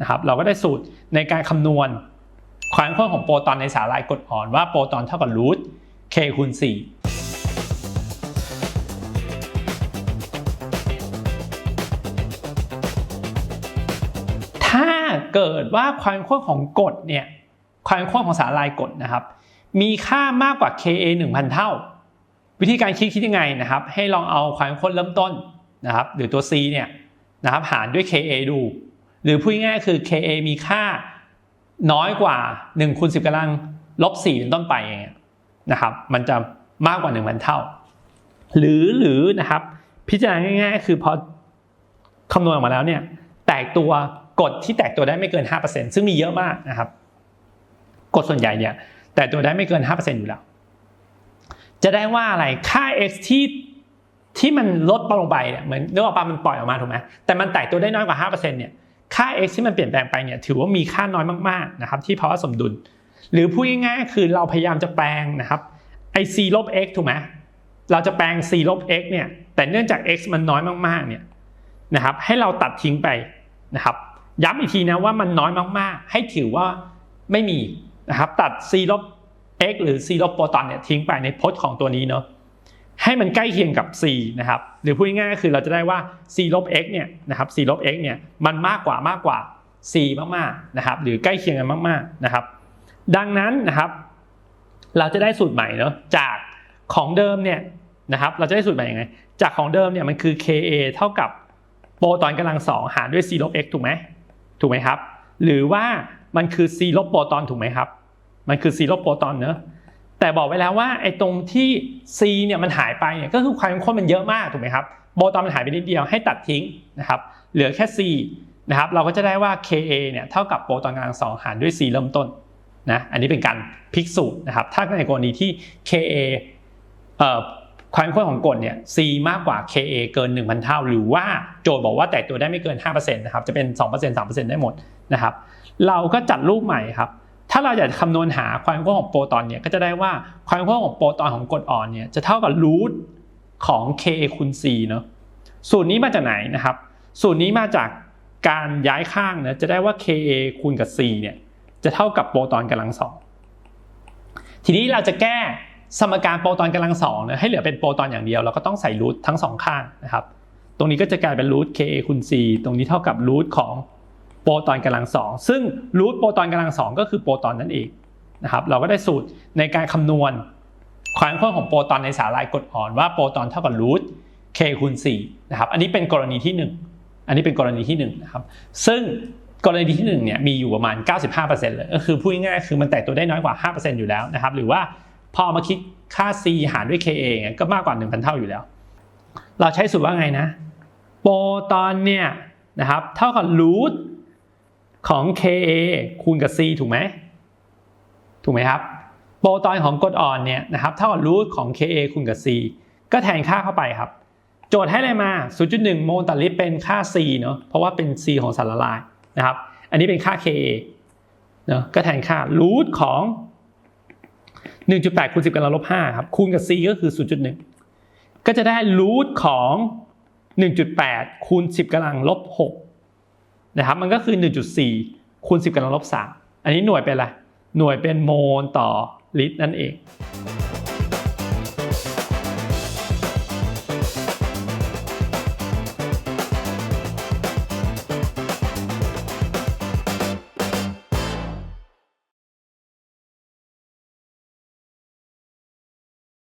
นะครับเราก็ได้สูตรในการคำนวณความเข้มข้นของโปรตอนในสาหร่ายกรดอ่อนว่าโปรตอนเท่ากับรูท k คูณ4ถ้าเกิดว่าความเข้มข้นของกรดเนี่ยความเข้มข้นของสาร่ายกรดนะครับ มีค่ามากกว่า Ka 1,000 เท่า วิธีการคิดคิดยังไงนะครับ ให้ลองเอาความเข้มข้นเริ่มต้นนะครับ หรือตัว C เนี่ยนะครับหารด้วย Ka ดู หรือพูดง่ายๆคือ Ka มีค่าน้อยกว่า1คูณ10กำลังลบ4เป็นต้นไปอย่างเงี้ยนะครับ มันจะมากกว่า1,000เท่า หรือหรือนะครับ พิจารณาง่ายๆ คือพอคำนวณออกมาแล้วเนี่ย แตกตัวกฎที่แตกตัวได้ไม่เกิน 5%ซึ่งมีเยอะมากนะครับกฎส่วนใหญ่เนี่ย แตกตัวได้ไม่เกิน 5%อยู่แล้ว จะได้ว่าอะไรค่า x ที่ที่มันลดลงไปเนี่ยเหมือนนึกออกปะมันปล่อยออกมาถูกไหมแต่มันแตกตัวได้น้อยกว่า 5%เนี่ย ค่า x ที่มันเปลี่ยนแปลงไปเนี่ยถือว่ามีค่าน้อยมากๆนะครับที่ภาวะสมดุล หรือพูดง่ายๆคือเราพยายามจะแปลงนะครับไอ c ลบ x ถูกไหมเราจะแปลง c ลบ x เนี่ยแต่เนื่องจาก x มันน้อยมากๆเนี่ยนะครับให้เราตัดทิ้งไปนะครับย้ำอีกทีนะว่ามันน้อยมากๆ ให้ถือว่าไม่มีนะครับตัด c ลบ x หรือ c ลบโปรตอนเนี่ยทิ้งไปในพจน์ของตัวนี้เนาะ ให้มันใกล้เคียงกับ c นะครับหรือพูดง่ายๆคือเราจะได้ว่า c ลบ x เนี่ยนะครับ c ลบ x เนี่ยมันมากกว่ามากกว่า c มากๆนะครับหรือใกล้เคียงกันมากๆนะครับ ดังนั้นนะครับ เราจะได้สูตรใหม่เนาะจากของเดิมเนี่ยนะครับเราจะได้สูตรใหม่ยังไง จากของเดิมเนี่ยมันคือ Ka เท่ากับโปรตอนกำลังสองหารด้วย c ลบ x ถูกไหมถูกไหมครับ หรือว่ามันคือ c ลบโปรตอนถูกไหมครับ มันคือ c ลบโปรตอนเนอะ แต่บอกไว้แล้วว่าไอ้ตรงที่ c เนี่ยมันหายไปเนี่ยก็คือความเข้มข้นมันเยอะมากถูกไหมครับโปรตอนมันหายไปนิดเดียวให้ตัดทิ้งนะครับเหลือแค่ c นะครับเราก็จะได้ว่า Ka เนี่ยเท่ากับโปรตอนกำลังสองหารด้วย c เริ่มต้นนะอันนี้เป็นการพลิกสูตรนะครับถ้าในกรณีที่ Ka เอ่อความเข้มข้นของกรดเนี่ย C มากกว่า Ka เกิน 1,000 เท่า หรือว่าโจทย์บอกว่าแตกตัวได้ไม่เกิน 5%นะครับจะเป็น 2% 3%ได้หมดนะครับเราก็จัดรูปใหม่ครับ ถ้าเราอยากจะคำนวณหาความเข้มข้นของโปรตอนเนี่ยก็จะได้ว่าความเข้มข้นของโปรตอนของกรดอ่อนเนี่ยจะเท่ากับรูทของ Ka คูณ C เนาะสูตรนี้มาจากไหนนะครับ สูตรนี้มาจากการย้ายข้างนะจะได้ว่า Ka คูณกับ C เนี่ยจะเท่ากับโปรตอนกำลังสองทีนี้เราจะแก้สมการโปรตอนกำลังสองนะให้เหลือเป็นโปรตอนอย่างเดียวเราก็ต้องใส่รูททั้งสองข้างนะครับ ตรงนี้ก็จะกลายเป็นรูท Ka คูณ C ตรงนี้เท่ากับรูทของ โปรตอนกำลังสองซึ่งรูทโปรตอนกำลังสองก็คือโปรตอนนั่นเองนะครับเราก็ได้สูตรในการคำนวณความเข้มข้นของโปรตอนในสาหร่ายกรดอ่อนว่าโปรตอนเท่ากับรูท K คูณ4นะครับอันนี้เป็นกรณีที่ 1 อันนี้เป็นกรณีที่1นะครับซึ่งกรณีที่1เนี่ยมีอยู่ประมาณ 95%เลยก็คือพูดง่ายๆคือมันแตกตัวได้น้อยกว่า 5%อยู่แล้วนะครับหรือว่าพอมาคิดค่า C หารด้วย k เนี่ยก็มากกว่า 1,000 เท่าอยู่แล้ว เราใช้สูตรว่าไงนะ โปรตอนเนี่ยนะครับเท่ากับรูท ของ Ka คูณกับ C ถูกไหมถูกไหมครับ โปรตอนของกรดอ่อนเนี่ยนะครับเท่ากับรูทของ Ka คูณกับ C ก็แทนค่าเข้าไปครับ โจทย์ให้อะไรมา 0.1 โมลต่อลิตรเป็นค่า C เนาะเพราะว่าเป็น C ของสารละลายนะครับ อันนี้เป็นค่า Ka เนาะก็แทนค่ารูทของ 1.8คูณ10กำลังลบ5ครับคูณกับ C ก็คือ 0.1 ก็จะได้รูทของ 1.8คูณ10กำลังลบ6 นะครับมันก็คือ 1.4คูณ10กำลังลบ3อันนี้หน่วยเป็นอะไรหน่วยเป็นโมลต่อลิตรนั่นเอง